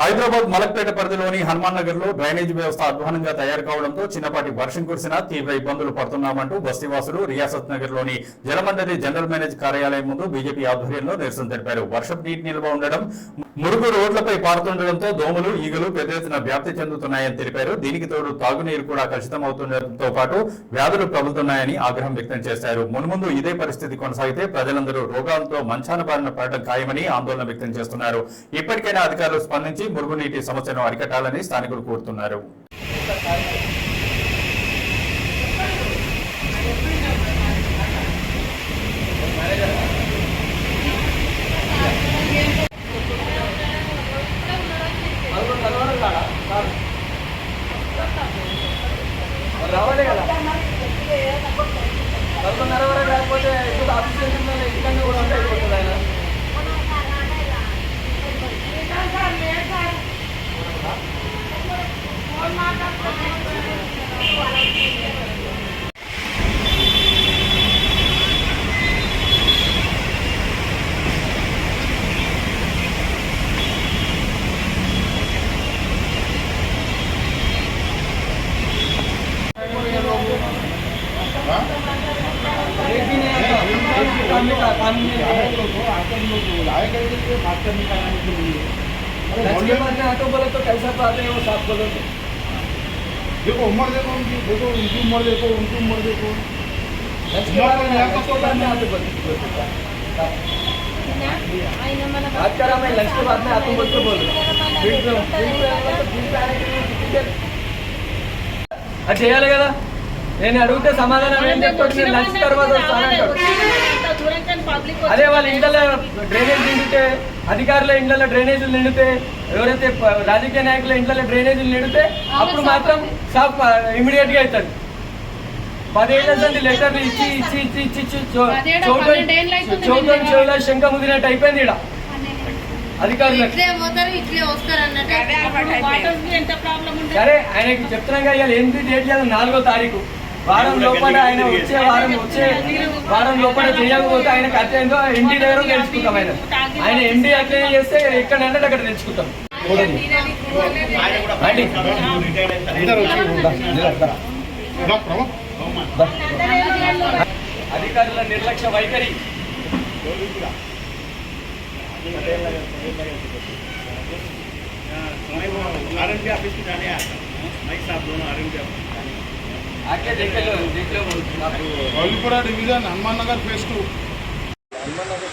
హైదరాబాద్ మలక్పేట పరిధిలోని హనుమాన్ నగర్లో డ్రైనేజ్ వ్యవస్థ అధ్వానంగా తయారు కావడంతో చిన్నపాటి వర్షం కురిసినా తీవ్ర ఇబ్బందులు పడుతున్నామంటూ బస్తీవాసులు రియాసత్ నగర్లోని జలమండలి జనరల్ మేనేజ్ కార్యాలయం ముందు బీజేపీ ఆధ్వర్యంలో నిరసన తెలిపారు. వర్షపు నీటి నిల్వ ఉండడం మురుగు రోడ్లపై పారుతుండటంతో దోమలు ఈగలు పెద్ద ఎత్తున వ్యాప్తి చెందుతున్నాయని తెలిపారు. దీనికి తోడు తాగునీరు కూడా కలుషితమవుతుండటంతో పాటు వ్యాధులు ప్రబలుతున్నాయని ఆగ్రహం వ్యక్తం చేశారు. మున్ముందు ఇదే పరిస్థితి కొనసాగితే ప్రజలందరూ రోగాలతో మంచాన బారిన పడడం ఖాయమని ఆందోళన వ్యక్తం చేస్తున్నారు. ఇప్పటికైనా అధికారులు స్పందించి మురుగునీటి సమస్యను అరికట్టాలని స్థానికులు కోరుతున్నారు. लंच के बाद में ऑटो बोले तो कैसा तो आते हैं वो साफ बोलो तो देखो उम्र देखो उनकी देखो उनकी उम्र देखो उनकी उम्र देखो लंच के बाद में लंच के बाद में ऑटो बोलते बात करा मैं लंच के बाद में ऑटो बोल के बोल फील्ड पे फील्ड पे आने तो फील्ड पे आने के लिए कितनी देर అది చేయాలి కదా నేను అడిగితే సమాధానం ఏం చెప్తాడు నేను లంచ్ తర్వాత వస్తానంటాడు అదే వాళ్ళ ఇంట్లో డ్రైనేజ్ నిండితే అధికారుల ఇంట్లో డ్రైనేజీలు నిండితే ఎవరైతే రాజకీయ నాయకుల ఇంట్లో డ్రైనేజీలు నిండితే అప్పుడు మాత్రం సాఫ్ ఇమీడియట్గా అవుతుంది పదేళ్ళ నుండి లెటర్లు ఇచ్చి ఇచ్చి ఇచ్చి ఇచ్చి ఇచ్చి చోటు చెవుల శంఖ ముదినట్టు అయిపోయింది ఇక్కడ అధికారులకు. సరే ఆయనకి చెప్తున్నాం కదా ఇవాళ ఎనిమిది డేట్ నాలుగో తారీఖు. వారం లోపల ఆయన వచ్చే వారం వచ్చే వారం లోపల చేయకపోతే ఆయనకు అత్యంతో ఎండి దగ్గర తెలుసుకుంటాం ఆయన ఆయన ఎండి అట్లే చేస్తే ఎక్కడంటే అక్కడ తెలుసుకుంటాం రండి. డాక్టర్ అధికారుల నిర్లక్ష్య వైఖరి आरएनबी ऑफिस में जाने आता भाई साहब दोनों आरएनबी ऑफिस ఆకే देखलो Allipura division Hanuman Nagar phase two Hanuman Nagar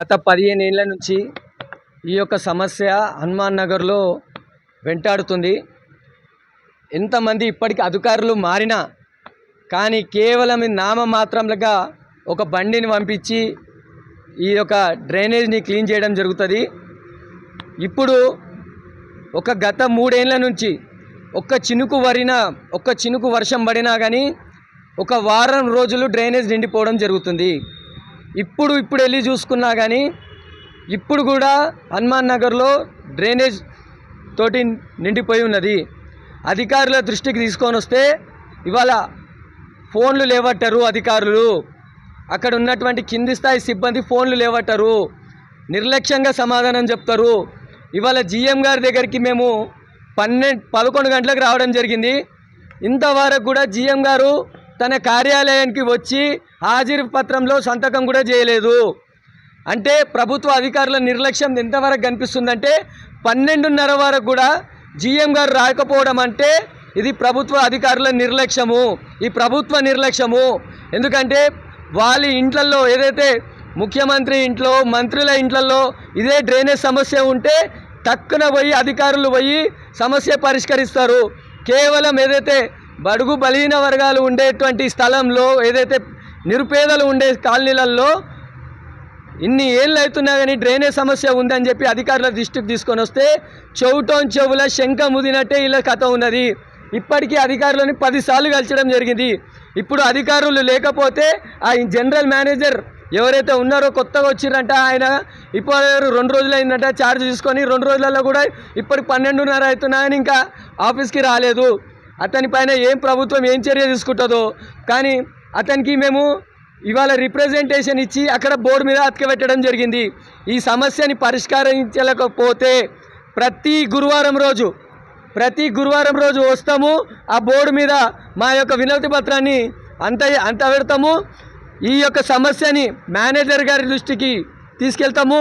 గత పదిహేను ఏళ్ళ నుంచి ఈ యొక్క సమస్య హనుమాన్ నగర్లో వెంటాడుతుంది. ఎంతమంది ఇప్పటికి అధికారులు మారినా కానీ కేవలం నామ మాత్రంగా ఒక బండిని పంపించి ఈ యొక్క డ్రైనేజ్ని క్లీన్ చేయడం జరుగుతుంది. ఇప్పుడు ఒక గత మూడేళ్ళ నుంచి ఒక్క చినుకు వరిన ఒక్క చినుకు వర్షం పడినా కానీ ఒక వారం రోజులు డ్రైనేజ్ నిండిపోవడం జరుగుతుంది. ఇప్పుడు ఇప్పుడు వెళ్ళి చూసుకున్నా కానీ ఇప్పుడు కూడా హనుమాన్ నగర్లో డ్రైనేజ్ తోటి నిండిపోయి ఉన్నది. అధికారుల దృష్టికి తీసుకొని వస్తే ఇవాళ ఫోన్లు లేవట్టరు అధికారులు. అక్కడ ఉన్నటువంటి కింది స్థాయి సిబ్బంది ఫోన్లు లేవట్టరు. నిర్లక్ష్యంగా సమాధానం చెప్తారు. ఇవాళ జీఎం గారి దగ్గరికి మేము పన్నెండు పదకొండు గంటలకు రావడం జరిగింది. ఇంతవరకు కూడా జీఎం గారు తన కార్యాలయానికి వచ్చి హాజరు పత్రంలో సంతకం కూడా చేయలేదు. అంటే ప్రభుత్వ అధికారుల నిర్లక్ష్యం ఎంతవరకు కనిపిస్తుందంటే పన్నెండున్నర వరకు కూడా జీఎం గారు రాకపోవడం అంటే ఇది ప్రభుత్వ అధికారుల నిర్లక్ష్యము. ఈ ప్రభుత్వ నిర్లక్ష్యము. ఎందుకంటే వాళ్ళ ఇంట్లల్లో ఏదైతే ముఖ్యమంత్రి ఇంట్లో మంత్రుల ఇంట్లలో ఇదే డ్రైనేజ్ సమస్య ఉంటే టక్కున పోయి అధికారులు పోయి సమస్య పరిష్కరిస్తారు. కేవలం ఏదైతే బడుగు బలహీన వర్గాలు ఉండేటువంటి స్థలంలో ఏదైతే నిరుపేదలు ఉండే కాలనీలలో ఇన్ని ఏళ్ళు అవుతున్నా కానీ డ్రైనేజ్ సమస్య ఉందని చెప్పి అధికారుల దృష్టికి తీసుకొని వస్తే చెవుటోన్ చెవుల శంఖ ముదినట్టే ఇలా కథ ఉన్నది. ఇప్పటికీ అధికారులను పదిసార్లు కలిసడం జరిగింది. ఇప్పుడు అధికారులు లేకపోతే ఆ జనరల్ మేనేజర్ ఎవరైతే ఉన్నారో కొత్తగా వచ్చిరంట ఆయన ఇప్పుడు రెండు రోజులు అయిందంట ఛార్జ్ తీసుకొని రెండు రోజులలో కూడా ఇప్పటికి పన్నెండున్నర అవుతున్నాయని ఇంకా ఆఫీస్కి రాలేదు. అతని పైన ఏం ప్రభుత్వం ఏం చర్య తీసుకుంటుందో. కానీ అతనికి మేము ఇవాళ రిప్రజెంటేషన్ ఇచ్చి అక్కడ బోర్డు మీద అతకబెట్టడం జరిగింది. ఈ సమస్యని పరిష్కరించలేకపోతే ప్రతి గురువారం రోజు ప్రతి గురువారం రోజు వస్తాము ఆ బోర్డు మీద మా యొక్క వినతి పత్రాన్ని అంత అంత పెడతాము. ఈ యొక్క సమస్యని మేనేజర్ గారి దృష్టికి తీసుకెళ్తాము.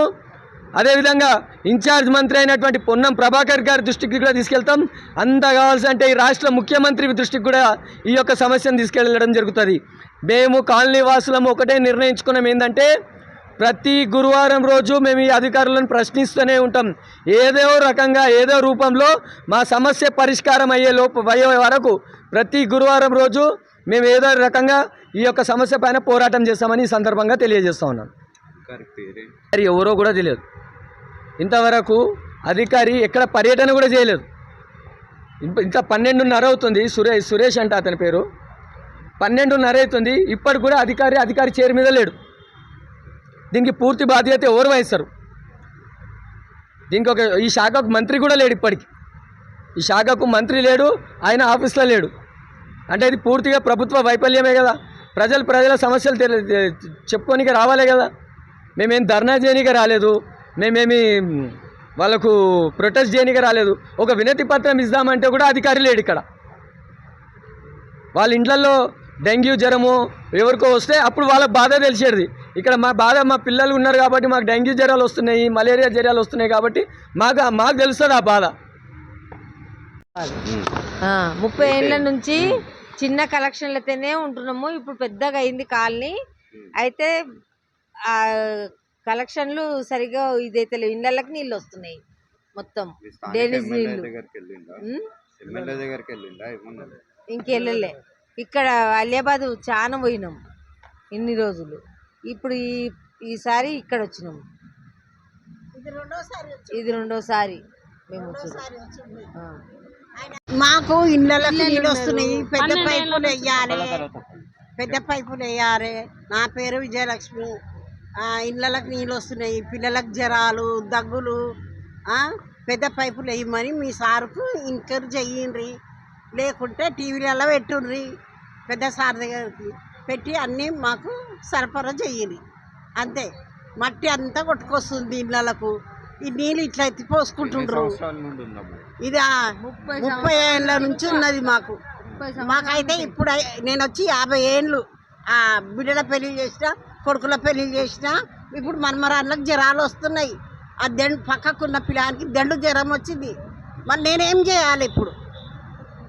అదేవిధంగా ఇన్ఛార్జ్ మంత్రి అయినటువంటి పొన్నం ప్రభాకర్ గారి దృష్టికి కూడా తీసుకెళ్తాం. అంత కావాల్సి అంటే ఈ రాష్ట్ర ముఖ్యమంత్రి దృష్టికి కూడా ఈ యొక్క సమస్యను తీసుకెళ్ళడం జరుగుతుంది. మేము కాలనీ వాసులము ఒకటే నిర్ణయించుకున్నాం ఏంటంటే ప్రతి గురువారం రోజు మేము ఈ అధికారులను ప్రశ్నిస్తూనే ఉంటాం. ఏదో రకంగా ఏదో రూపంలో మా సమస్య పరిష్కారం అయ్యే లోపు అయ్యే వరకు ప్రతి గురువారం రోజు మేము ఏదో రకంగా ఈ యొక్క సమస్య పైన పోరాటం చేస్తామని ఈ సందర్భంగా తెలియజేస్తా ఉన్నాం. ఎవరో కూడా తెలియదు. ఇంతవరకు అధికారి ఎక్కడ పర్యటన కూడా చేయలేదు. ఇంత- పన్నెండున్నర అవుతుంది సురేష్ సురేష్ అంట అతని పేరు. పన్నెండున్నర అవుతుంది ఇప్పటికి కూడా అధికారి అధికారి చేరు మీద లేడు. దీనికి పూర్తి బాధ్యత ఎవరు వహిస్తారు? దీనికి ఒక ఈ శాఖకు మంత్రి కూడా లేడు ఇప్పటికి. ఈ శాఖకు మంత్రి లేడు ఆయన ఆఫీస్లో లేడు. అంటే ఇది పూర్తిగా ప్రభుత్వ వైఫల్యమే కదా. ప్రజలు ప్రజల సమస్యలు తెలి చెప్పుకోనికి రావాలే కదా. మేమేం ధర్నా చేయనీకి రాలేదు. మేమేమి వాళ్ళకు ప్రొటెస్ట్ చేయనిక రాలేదు. ఒక వినతి పత్రం ఇద్దామంటే కూడా అధికారి లేడు ఇక్కడ. వాళ్ళ ఇండ్లలో డెంగ్యూ జ్వరము ఎవరికో వస్తే అప్పుడు వాళ్ళ బాధ తెలిసేది. ఇక్కడ మా బాధ మా పిల్లలు ఉన్నారు కాబట్టి మాకు డెంగ్యూ జ్వరాలు వస్తున్నాయి మలేరియా జ్వరాలు వస్తున్నాయి కాబట్టి మాకు మాకు తెలుస్తుంది ఆ బాధ. ముప్పై ఏళ్ళ నుంచి చిన్న కలెక్షన్లతోనే ఉంటున్నాము. ఇప్పుడు పెద్దగా అయింది కాలనీ. అయితే కలెక్షన్లు సరిగా ఇదైతే లేవు. ఇళ్ళకి నీళ్ళు వస్తున్నాయి. మొత్తం డ్రైనేజ్ నీళ్ళు. దగ్గరికి వెళ్ళిందా ఉమ్, ఎమ్మెల్యే దగ్గరికి వెళ్ళిందా ఏమన్నా ఇంకెళ్ళలే. ఇక్కడ అలియాబాద్ చాలా పోయినాం ఇన్ని రోజులు. ఇప్పుడు ఈ ఈసారి ఇక్కడ వచ్చినాము ఇది రెండోసారి మేము వచ్చినాం ఆ. మాకు ఇళ్ళకి నీళ్ళు వస్తున్నాయి. పెద్ద పైపులు వేయాలి. పెద్ద పైపులు వేయాలి. నా పేరు విజయలక్ష్మి. ఇళ్ళకి నీళ్ళు వస్తున్నాయి పిల్లలకు జ్వరాలు దగ్గులు ఆ, పెద్ద పైపులు వేయమని మీ సార్కు ఇంకర్ చెయ్యండి లేకుంటే టీవీలలో పెట్టుండ్రి పెద్ద సార్ దగ్గరికి పెట్టి అన్నీ మాకు సరఫరా చెయ్యండి అంతే. మట్టి అంతా కొట్టుకొస్తుంది ఇళ్ళకు ఈ నీళ్ళు ఇట్లా ఎత్తి పోసుకుంటుండ్రు. ఇది ఆ ముప్పై ఏళ్ళ నుంచి ఉన్నది మాకు. మాకైతే ఇప్పుడు నేను వచ్చి యాభై ఏళ్ళు ఆ బిడ్డల పెళ్ళి చేసిన కొడుకుల పెళ్ళి చేసిన ఇప్పుడు మన్మరాళ్ళకి జ్వరాలు వస్తున్నాయి. ఆ దెండు పక్కకున్న పిల్లానికి దెండు జ్వరం వచ్చింది. మరి నేనేం చేయాలి ఇప్పుడు?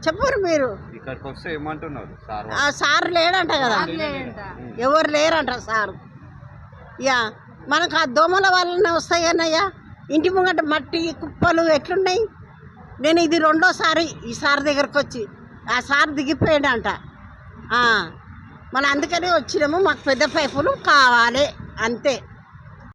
చెప్పరు మీరు. ఇక్కడికి వస్తే ఏమంటున్నారు? సార్ ఆ సార్ లేడంట కదా. ఎవరు లేరంట సార్. యా మనకు ఆ దోమల వల్లనే వస్తాయి అన్నయ్యా ఇంటి ముంగట మట్టి కుప్పలు ఎట్లున్నాయి? నేను ఇది రెండోసారి ఈ సార్ దగ్గరకు వచ్చి ఆ సార్ దిగిపోయాడంట. ఆ, మన అందుకనే వచ్చినాము మాకు పెద్ద పైపులు కావాలి అంతే.